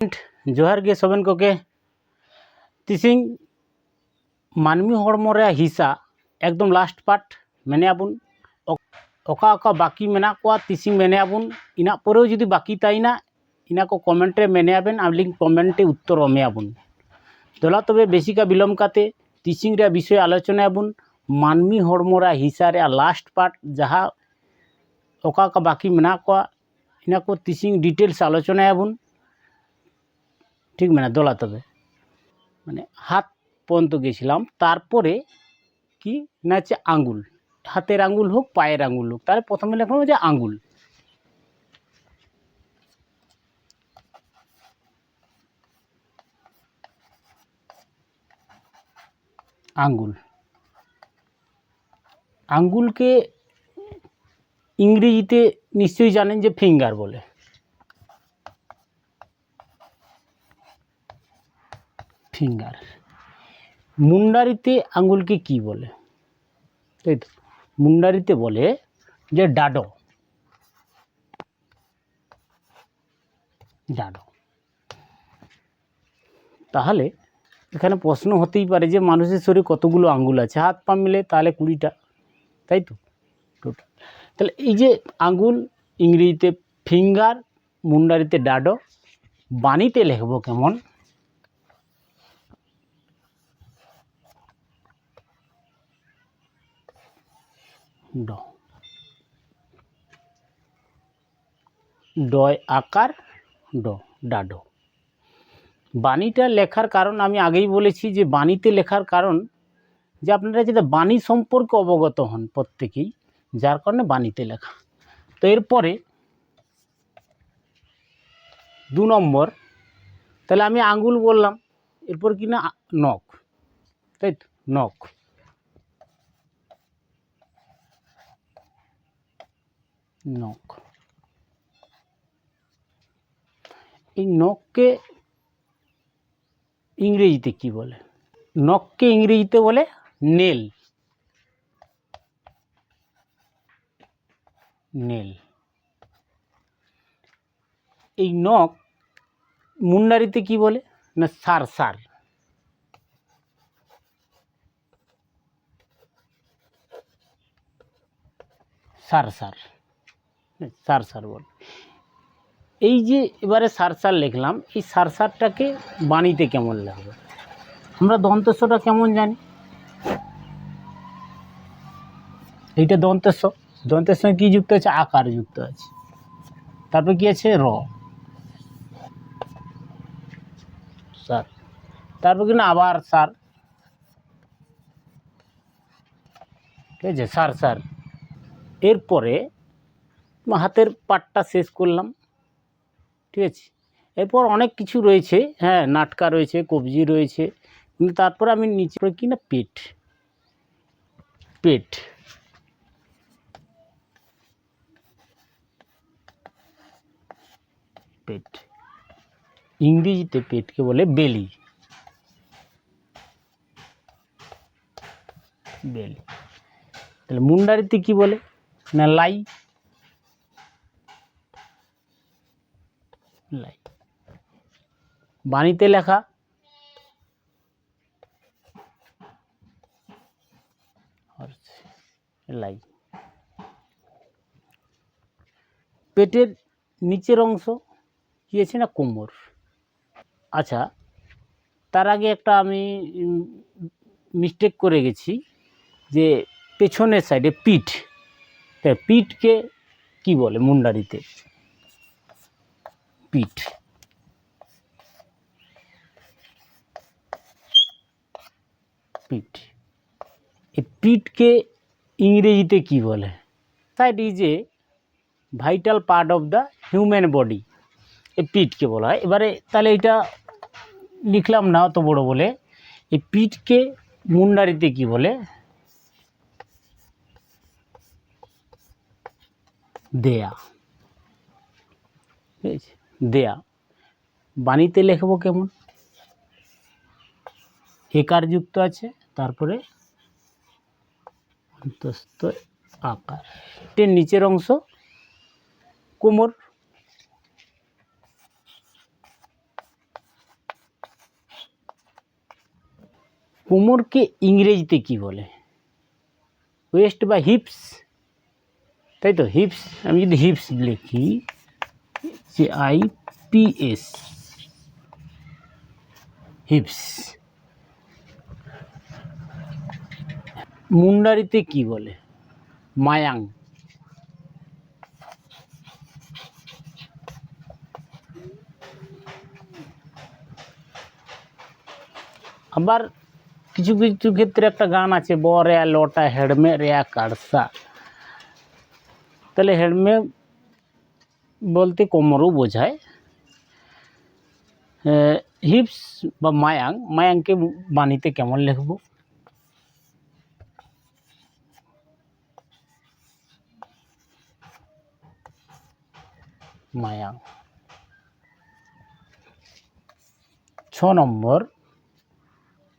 ᱡᱚᱦᱟᱨ ᱜᱮ ᱥᱚᱵᱮᱱ ᱠᱚᱜᱮ ᱛᱤᱥᱤᱧ ᱢᱟᱹᱱᱢᱤ ᱦᱚᱲᱢᱚ ᱨᱮ ᱦᱤᱥᱟ ᱮᱠᱫᱚᱢ ᱞᱟᱥᱴ ᱯᱟᱨᱴ ᱢᱮᱱᱮᱜᱼᱟᱵᱚᱱ ᱚᱠᱟ ᱚᱠᱟ ᱵᱟᱹᱠᱤ ᱢᱮᱱᱟᱜ ᱠᱚᱣᱟ ᱛᱤᱥᱤᱧ ᱢᱮᱱᱮᱜᱼᱟᱵᱚᱱ ᱤᱱᱟᱹ ᱯᱚᱨᱮও ᱡᱩᱫᱤ ᱵᱟᱹᱠᱤ ᱛᱟᱭᱱᱟ ᱤᱱᱟ ᱠᱚ কমেন্ট ᱨᱮ মেনেয়াবেন আমলিং কমেন্টে উত্তর অমেয়াবুন দলা তবে বেশিকা বিলম্ব কাতে টিচিং রে বিষয়ে আলোচনা আবুন মানমি হড়মরা হিসারে লাস্ট পার্ট যাহা ওকা কা বাকি মেনা কোয়া ইনা কো টিচিং ডিটেলস আলোচনা আবুন ঠিক মানে দোলা তবে মানে হাত পর্যন্ত গেছিলাম, তারপরে কি না হচ্ছে আঙ্গুল, হাতের আঙ্গুল হোক, পায়ের আঙ্গুল হোক, তাহলে প্রথমে লেখলাম যে আঙ্গুল। আঙ্গুল। আঙ্গুলকে ইংরেজিতে নিশ্চয়ই জানেন যে ফিঙ্গার বলে। ফিঙ্গার মুন্ডারিতে আঙ্গুলকে কি বলে? তাই তো, মুন্ডারিতে বলে যে ডাডো। ডাডো। তাহলে এখানে প্রশ্ন হতেই পারে যে মানুষের শরীরে কতগুলো আঙ্গুল আছে? হাত পা মিলে তাহলে কুড়িটা, তাই তো? টোটাল তাহলে এই যে আঙ্গুল ইংরেজিতে ফিঙ্গার মুন্ডারিতে ডাডো, বাণীতে লিখব কেমন? ড। ডয় আকার, ড, ডাডো। বাণীটা লেখার কারণ আমি আগেই বলেছি যে বাণীতে লেখার কারণ যে আপনারা যাতে বাণী সম্পর্কে অবগত হন প্রত্যেকেই, যার কারণে বাণীতে লেখা। তো এরপরে দু নম্বর, তাহলে আমি আঙ্গুল বললাম, এরপর কি না, নখ, তাই তো? নখ। নখ। এই নখকে ইংরেজিতে কি বলে? নখকে ইংরেজিতে বলে নেল। নেল। এই নখ মুন্ডারিতে কি বলে? না, সার সার। সার সার। সার সার বল। এই যে এবারে সার সার লিখলাম, এই সার সারটাকে বাণীতে কেমন লাগবে? আমরা দন্তেশ্বটা কেমন জানি? এইটা দন্তেশ্ব দন্তের সঙ্গে কী যুক্ত আছে? আকার যুক্ত আছে। তারপর কি আছে? র। সার। তারপর কি না? আবার সার। ঠিক আছে? সার সার। এরপরে হাতের পাটটা শেষ করলাম। ঠিক আছে? এরপর অনেক কিছু রয়েছে। হ্যাঁ নাটকা রয়েছে, কবজি রয়েছে। কিন্তু তারপর আমি নিচে কি না পেট। পেট। পেট। ইংরেজিতে পেটকে বলে বেলি। বেলি। তাহলে মুন্ডারিতে কি বলে? না, লাই। লাই বাণীতে লেখা, লাই। পেটের নিচের অংশ কি আছে না কোমর? আচ্ছা তার আগে একটা আমি মিস্টেক করে গেছি যে পেছনের সাইডে পিঠ। পিঠকে কি বলে মুন্ডারিতে? পিঠ। পিঠ। এই পিঠকে ইংরেজিতে কি বলে? Side is a vital part of the human body এই পিঠকে বলা হয়। এবারে তাহলে এটা লিখলাম না অত বড় বলে। এই পিঠকে মুন্ডারিতে কি বলে? দেয়া। ঠিক আছে? দেয়া। বাণীতে লেখব কেমন? হেকার যুক্ত আছে, তারপরে অন্তস্থ আকার। এটির নিচের অংশ, কোমর। কোমরকে ইংরেজিতে কি বলে? ওয়েস্ট বা হিপস। তাই তো, হিপস। আমি যদি হিপস লিখি যে আই পি এস হিপস মুন্ডারিতে কি বলে? মায়াং। আবার কিছু কিছু ক্ষেত্রে একটা গান আছে ব রেয়া লটা হেডমে রেয়া কারসা তাহলে হেডমে বলতে কোমরও বোঝায়। হিপস বা মায়াং, মায়াংকে বাণীতে কেমন লিখব? মায়াং। ছ নম্বর,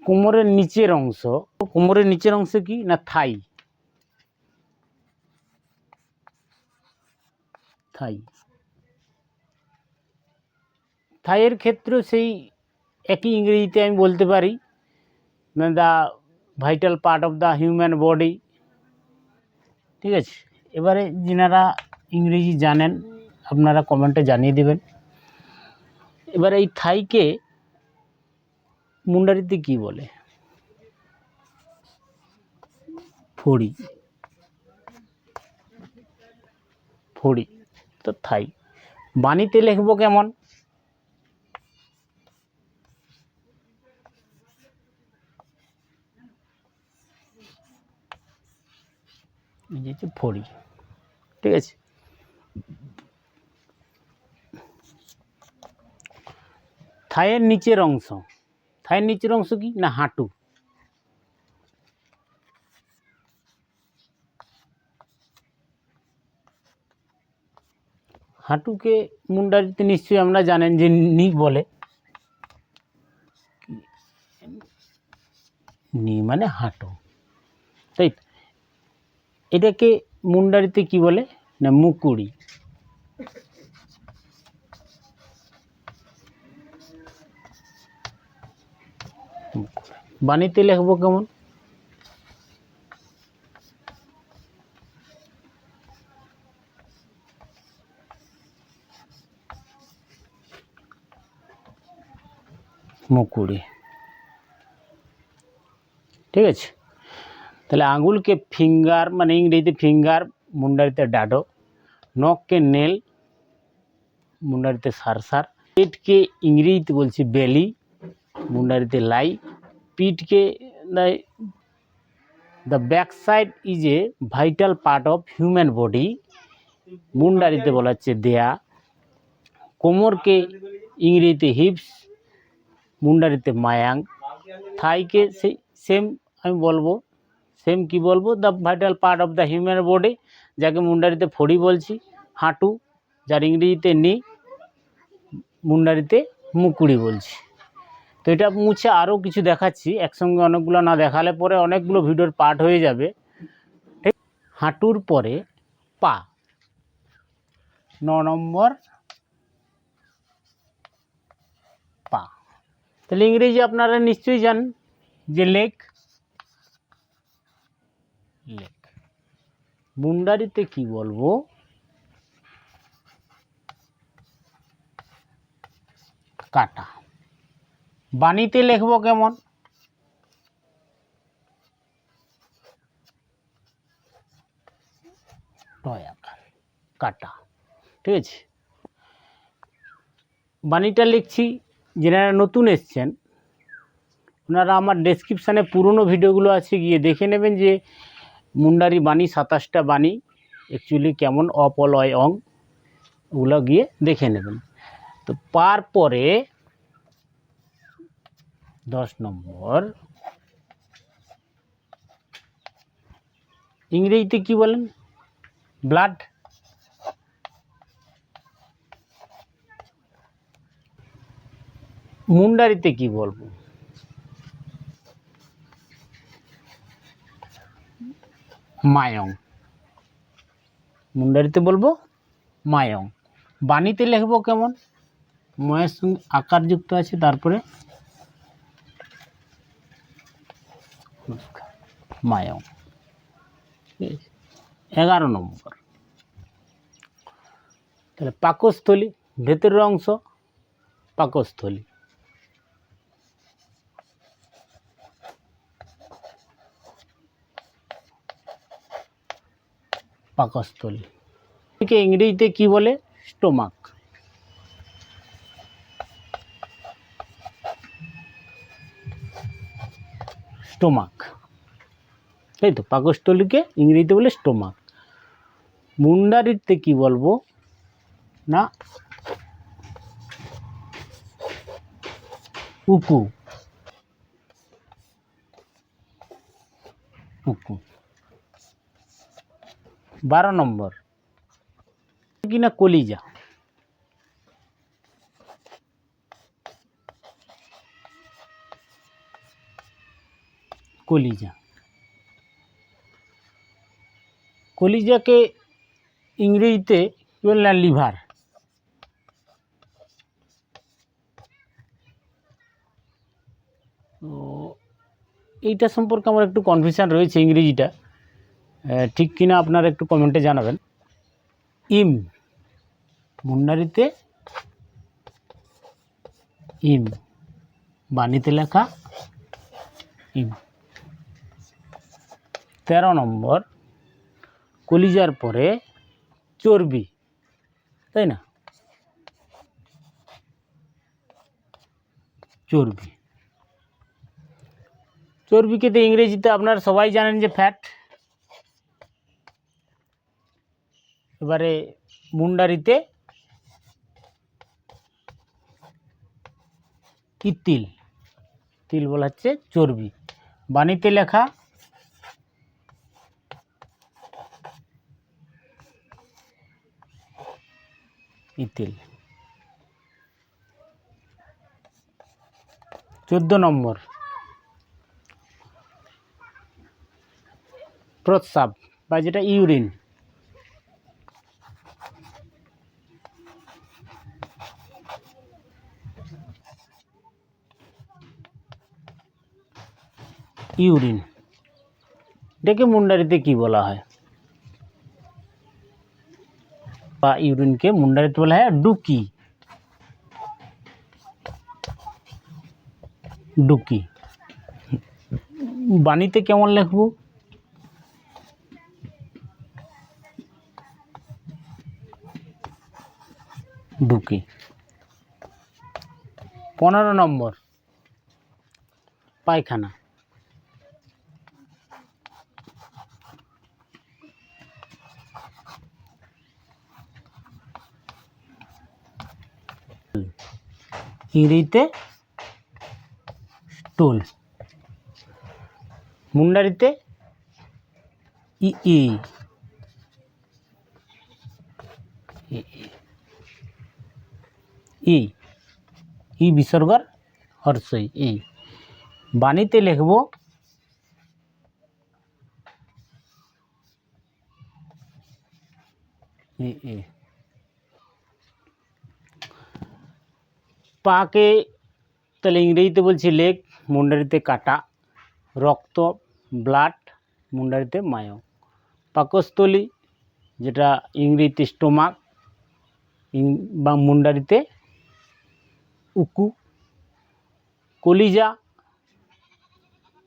কোমরের নিচের অংশ। কোমরের নিচের অংশ কি না থাই? থাই। থাইয়ের ক্ষেত্রেও সেই একই ইংরেজিতে আমি বলতে পারি the vital part of the human body ঠিক আছে? এবারে যিনারা ইংরেজি জানেন, আপনারা কমেন্টে জানিয়ে দেবেন। এবার এই থাইকে মুন্ডারিতে কি বলে? ফড়ি। ফড়ি। তো থাই। বাণীতে লিখব কেমন? হচ্ছে ফড়ি ঠিক আছে? থায়ের নিচের অংশ, থায়ের নিচের অংশ কি? না, হাঁটু। হাঁটুকে মুন্ডারিতে নিশ্চয়ই আমরা জানেন যে নি বলে। নি মানে হাঁটু, তাই? এটাকে মুন্ডারিতে কি বলে? না মুকুড়ি। বাণীতে লিখব কেমন? মুকুড়ি। ঠিক আছে? তাহলে আঙুলকে ফিঙ্গার মানে ইংরেজিতে ফিঙ্গার মুন্ডারিতে ডাডো নখকে নেল মুন্ডারিতে সারসার, পেটকে ইংরেজিতে বলছি বেলি মুন্ডারিতে লাই, পিঠকে the back side is a vital part of human body মুন্ডারিতে বলা হচ্ছে দেয়া, কোমরকে ইংরেজিতে হিপস মুন্ডারিতে মায়াং, থাইকে সেই সেম আমি বলব সেম কি বলব? The vital part of the human body যাকে মুন্ডারিতে ফড়ি বলছি, হাঁটু, যার ইংরেজিতে নি, মুন্ডারিতে মুকুড়ি বলছি। তো এটা মুছে আরও কিছু দেখাচ্ছি, একসঙ্গে অনেকগুলো না দেখালে পরে অনেকগুলো ভিডিওর পার্ট হয়ে যাবে। ঠিক, হাঁটুর পরে পা। ন নম্বর পা। তাহলে ইংরেজি আপনারা নিশ্চয়ই জানেন যে লেক লেক মুন্ডারিতে কি বলব? কাটা। বাণীতে লিখব কেমন? কাটা। ঠিক আছে? বাণীটা লিখছি, যেনারা নতুন এসছেন, ওনারা আমার ডেসক্রিপশানে পুরনো ভিডিওগুলো আছে, গিয়ে দেখে নেবেন যে মুন্ডারি বাণী, সাতাশটা বাণী অ্যাকচুয়ালি কেমন অপলয় অং ওগুলো গিয়ে দেখে নেবেন। তো পার পরে দশ নম্বর। ইংরেজিতে কি বলেন? ব্লাড। মুন্ডারিতে কি বলব? মায়ং। মুন্ডারিতে বলব মায়ং। বাণীতে লিখব কেমন? ময়ের সঙ্গে আকার যুক্ত আছে, তারপরে মায়ং? এগারো নম্বর। তাহলে পাকস্থলী, ভেতরের অংশ, পাকস্থলী। পাকস্থলী। একে ইংরেজিতে কি বলে? স্টোমাক। স্টোমাক। তাই তো, পাকস্থলীকে ইংরেজিতে বলে স্টোমাক। মুন্ডারিতে কি বলব? না, উকু। উকু। বারো নম্বর। কিনা কলিজা। কলিজা। কলিজাকে ইংরেজিতে কি বললেন লিভার। এইটা সম্পর্কে আমার একটু কনফিউশন রয়েছে ইংরেজিটা। ঠিক কিনা আপনারা একটু কমেন্টে জানাবেন। ইম মুন্ডারিতে ইম, বাণীতে লেখা ইম। তেরো নম্বর, কলিজার পরে চর্বি, তাই না? চর্বি। চর্বিকে তো ইংরেজিতে আপনারা সবাই জানেন যে ফ্যাট এবারে মুন্ডারিতে কি তিল? তিল বলা হচ্ছে চর্বি। বাণীতে লেখা ইতিল চোদ্দ নম্বর। প্রস্রাব বা যেটা ইউরিন। ইউরিন। এটাকে মুন্ডারিতে কি বলা হয়? বা ইউরিনকে মুন্ডারিতে বলা হয় ডুকি। ডুকি। বাণীতে কেমন লিখব? ডুকি। পনেরো নম্বর। পায়খানা। ইংরেজিতে স্টুল মুন্ডারিতে ই, ই। ই ই। বিসর্গর হর্ষই ই। বাণীতে লিখব ই ই। পাকে, তাহলে ইংরেজিতে বলছি লেগ মুন্ডারিতে কাটা, রক্ত, ব্লাড, মুন্ডারিতে মায়ো। পাকস্থলী, যেটা ইংরেজিতে স্টোমাক বা মুন্ডারিতে উকু। কলিজা,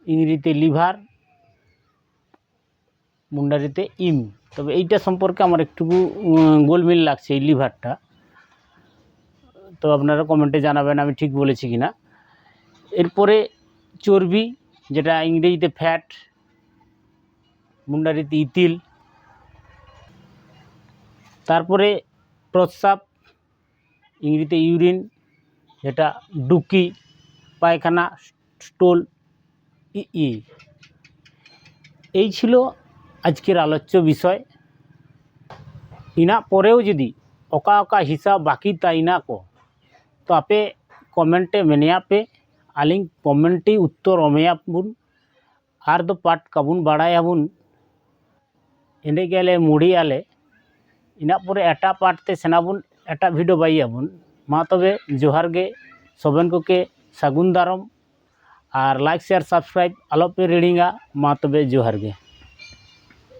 ইংরেজিতে লিভার, মুন্ডারিতে ইম। তবে এইটা সম্পর্কে আমার একটু গোলমিল লাগছে এই লিভারটা। তো আপনারা কমেন্টে জানাবেন, আমি ঠিক বলেছি কি না এরপরে চর্বি, যেটা ইংরেজিতে ফ্যাট মুন্ডারিতে ইতিল তারপরে প্রস্রাব, ইংরেজিতে ইউরিন, যেটা ডুকি, পায়খানা, স্টোল ই এই ছিল আজকের আলোচ্য বিষয়। ইনা পরেও যদি অকা অকা হিসাব বাকি তাই না কো? તો આપે કોમેન્ટે મને આપે আলিং কমেন্টে উত্তর অমেয়াবুন আর দো পাট কাবুন বাড়ায়াবুন এনে গেলে মুড়ি আলে ইনা পরে এটা পাটতে সেনাবুন এটা ভিডিও বাইয়াবুন মা তবে জোহার গে সবেন কোকে সাগুন দারম আর লাইক শেয়ার সাবস্ক্রাইব আলোপে রিডিংা মা তবে জোহার গে